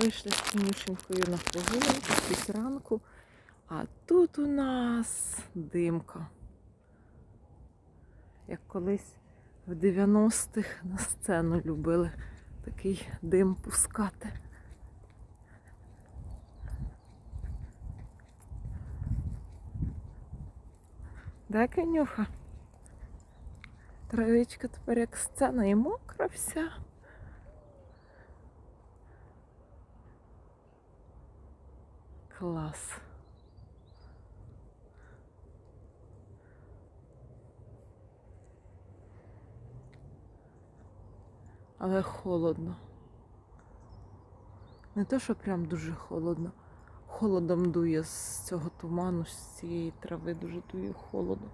Вийшли з Танюшенькою на прогулянку під ранку, а тут у нас димка. Як колись в 90-х на сцену любили такий дим пускати. Да, Канюха? Травичка тепер як сцена і мокра вся. Клас. Але холодно. Не то, що прям дуже холодно. Холодом дує з цього туману, з цієї трави дуже дує холодом.